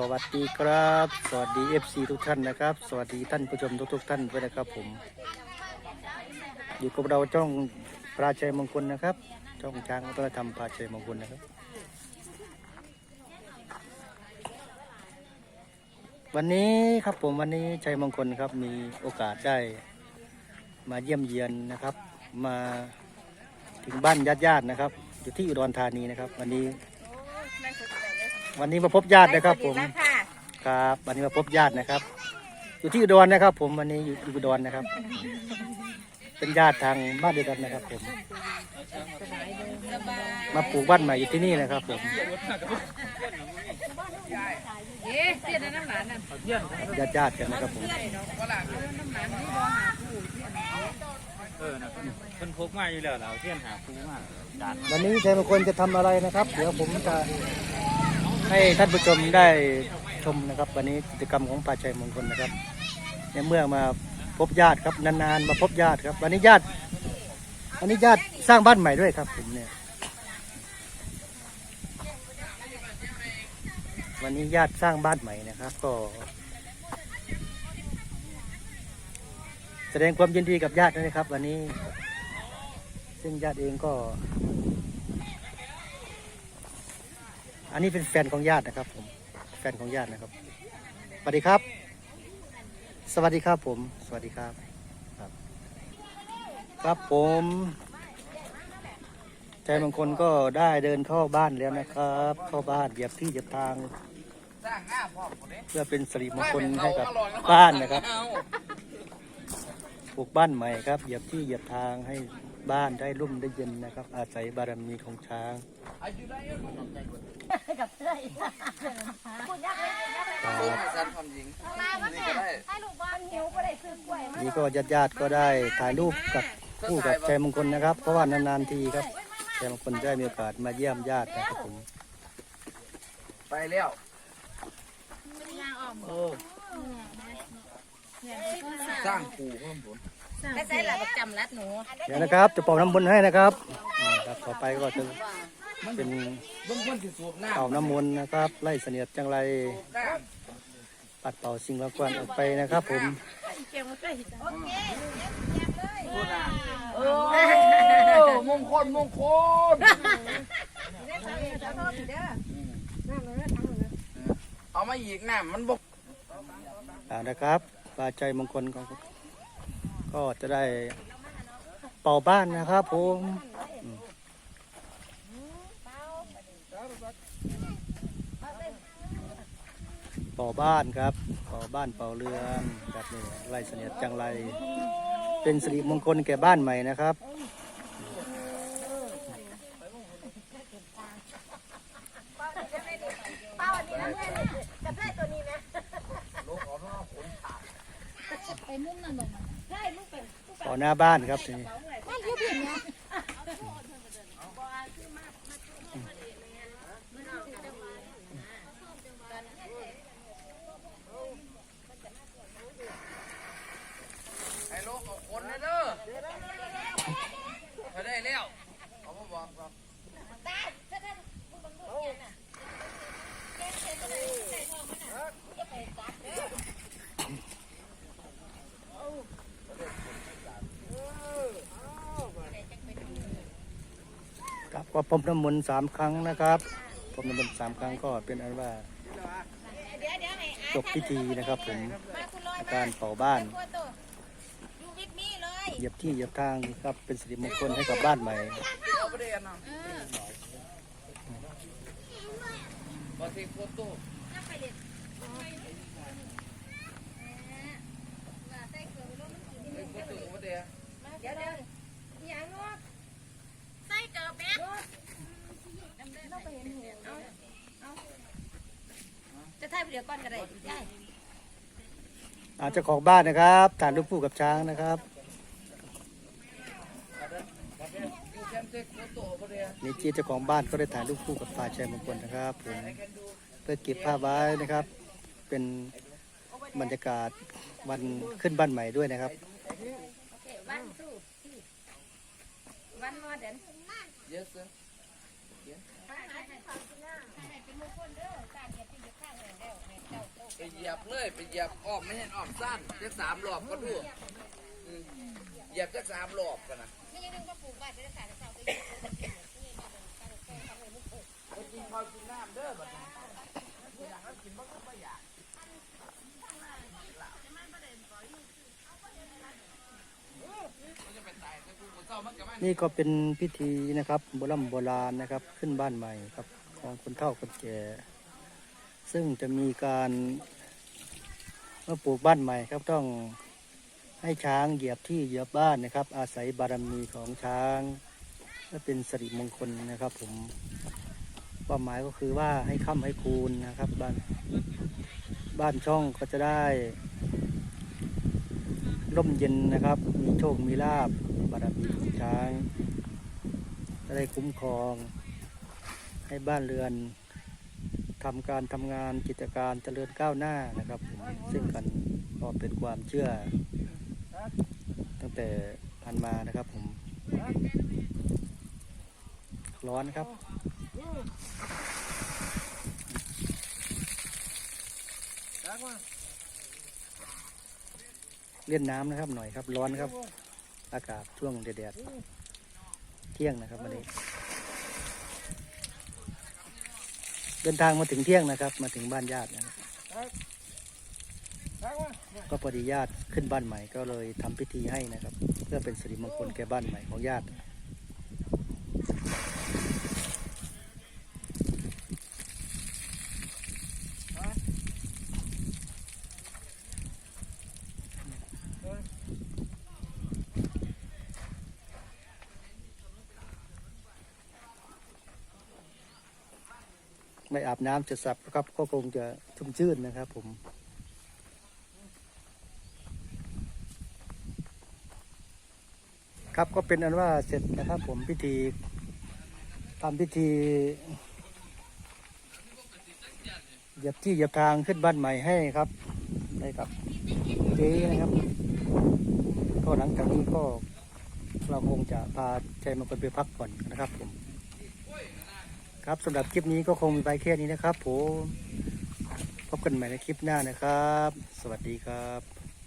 สวัสดีครับ สวัสดี FC ทุกท่านนะครับ สวัสดีท่านผู้ชมทุกๆท่านด้วยนะครับผม อยู่กับเราจ้องปราชัยมงคลนะครับจ้องช้างวัฒนธรรมปราชัยมงคลนะครับ วันนี้ครับผมวันนี้ชัยมงคลครับมีโอกาสได้ มาเยี่ยมเยียนนะครับ มาถึงบ้านญาติๆนะครับ อยู่ที่อุดรธานีนะครับ วันนี้ วันนี้มาพบญาตินะครับ ผมค่ะครับ วันนี้มาพบญาตินะครับ อยู่ที่อุดรนะครับ ผมวันนี้อยู่อุดรนะครับ เป็นญาติทางบ้านเดียวกันนะครับ ผม มาปลูกบ้านใหม่อยู่ที่นี่นะครับ ผมเอ๊ะเสียดน้ำหลานน่ะญาติญาติๆกันนะครับผมน้ำหลานนี่บ่หาผู้เออนะเพิ่นพกมาอยู่แล้วเราเที่ยนหาคูมาจานวันนี้ชัยมงคลจะทำอะไรนะครับ เดี๋ยวผมจะ ให้ท่านผู้ชมได้ชมนะครับ วันนี้กิจกรรมของป่าชัยมงคลนะครับ ในเมื่อมาพบญาติครับนานๆมาพบญาติครับ วันนี้ญาติวันนี้ญาติสร้างบ้านใหม่ด้วยครับ ผมเนี่ย วันนี้ญาติสร้างบ้านใหม่นะครับ ก็ แสดงความยินดีกับญาติด้วยนะครับ วันนี้ ซึ่งญาติเองก็ อันนี้เป็นแฟนของญาตินะครับผม แฟนของญาตินะครับ สวัสดีครับ สวัสดีครับผม สวัสดีครับ ครับ ครับผมใจบางคนก็ได้เดินเข้าบ้านแล้วนะครับ เข้าบ้านเหยียบที่เหยียบทาง เพื่อเป็นสิริมงคลให้กับบ้านนะครับปลูกบ้านใหม่ครับเหยียบที่เหยียบทางให้บ้านได้ร่มได้เย็นนะครับ อาศัยบารมีของช้าง นี่ก็ญาติญาติๆก็ได้ถ่ายรูปกับคู่กับชัยมงคลนะครับ เพราะว่านานๆทีครับชัยมงคลได้มีโอกาสมาเยี่ยมญาตินะครับผมไปแล้วโอ้สร้างปู่เพิ่มผลไม่ใช่หลักจำรัดหนู เดี๋ยวนะครับจะเป่าน้ำมนต์ให้นะครับนี่ครับต่อไปก็จะ เป็นเบื้องบนที่สูบน้เป่าน้ำมนต์นะครับไล่เสนียดจังไรำน้ปัดเป่าสิ่งรบกวนออกไปนะครับ ผมำเออมงคลมงคลเอามาอีกน้ำมันบกอ่านะครับปลาใจมงคลก็ก็จะได้เป่าบ้านนะครับผมอืม เป่าบ้านครับเป่าบ้านเป่าเรือนแบบนี้ไล่เสนียดจังไร เป็นสิริมงคลแก่บ้านใหม่นะครับต่อหน้าบ้านครับทีนี้ ไอ้โลกเอาคนนะเด้อเขาได้แล้วเขาบ่บอกหรอก ครับก็พรมน้ำมนต์สามครั้งนะครับพรมน้ำมนต์สามครั้งก็เป็นอันว่าจบพิธีนะครับผมการเป่าบ้านเหยียบที่เหยียบทางครับเป็นสิริมงคลให้กับบ้านใหม่เอาไปเรียนนะบอทีโฟโต้ไอ้โฟโต้เอาไปเรียน เดี๋ยวเดี๋ยวอย่างงอกใส่เกิบแม่จะถ่ายวิดีโอก่อนก็ได้ได้อาเจ้าของบ้านนะครับถ่ายรูปคู่กับช้างนะครับยูแคนเทคโฟโต้เอาไปเรียนนี่จีเจ้าของบ้านก็ได้ถ่ายรูปคู่กับป่าชัยมงคลนะครับผมเพื่อเก็บภาพไว้นะครับ เป็นบรรยากาศวันขึ้นบ้านใหม่ด้วยนะครับวันสู้วันมอเดิร์น yes sir เป็นมงคลเด้อการเหยียบที่เหยียบข้างเลยแล้ว เหยียบเลยไปเหยียบอ้อมไม่เห็นอ้อมสั้นจักสามรอบก็ดูอืมเหยียบจักสามรอบกันนะไปกินข้าวกินน้ำเด้อบัดนี้อยากให้กินบ้างก็ไม่อยากมันจะไปตายแต่กูกูเศร้ามันก็ไม่นี่ก็เป็นพิธีนะครับโบราณโบราณนะครับ ขึ้นบ้านใหม่ครับ ของคนเฒ่าคนแก่ ซึ่งจะมีการเมื่อปลูกบ้านใหม่ครับต้องให้ช้างเหยียบที่เหยียบบ้านนะครับ อาศัยบารมีของช้างเพื่อเป็นสิริมงคลนะครับ ผมเป้าหมายก็คือว่าให้ค่ำให้คูณนะครับ บ้านบ้านช่องก็จะได้ร่มเย็นนะครับ มีโชคมีลาบบารมีของช้างจะได้คุ้มครอง ให้บ้านเรือน ทำการทำงานกิจการเจริญก้าวหน้านะครับ ซึ่งกันก็เป็นความเชื่อ ตั้งแต่ผ่านมานะครับผมร้อนครับเล่นน้ำนะครับหน่อยครับ ร้อนครับ อากาศช่วงแดดเที่ยงนะครับวันนี้ เดินทางมาถึงเที่ยงนะครับ มาถึงบ้านญาตินะครับก็พอดีญาติขึ้นบ้านใหม่ก็เลยทำพิธีให้นะครับ เพื่อเป็นสิริมงคลแก่บ้านใหม่ของญาติ ไม่อาบน้ำจะสับครับ ก็คงจะชุ่มชื่นนะครับผมครับก็เป็นอันว่าเสร็จนะครับ ผมพิธีทำพิธีเหยียบที่เหยียบทางขึ้นบ้านใหม่ให้ครับได้ครับเจ๊นะครับ ก็หลังจากนี้ก็เราคงจะพาใจมาคนไปพักผ่อนนะครับผม ครับสำหรับคลิปนี้ก็คงมีไปแค่นี้นะครับผม พบกันใหม่ในคลิปหน้านะครับ สวัสดีครับ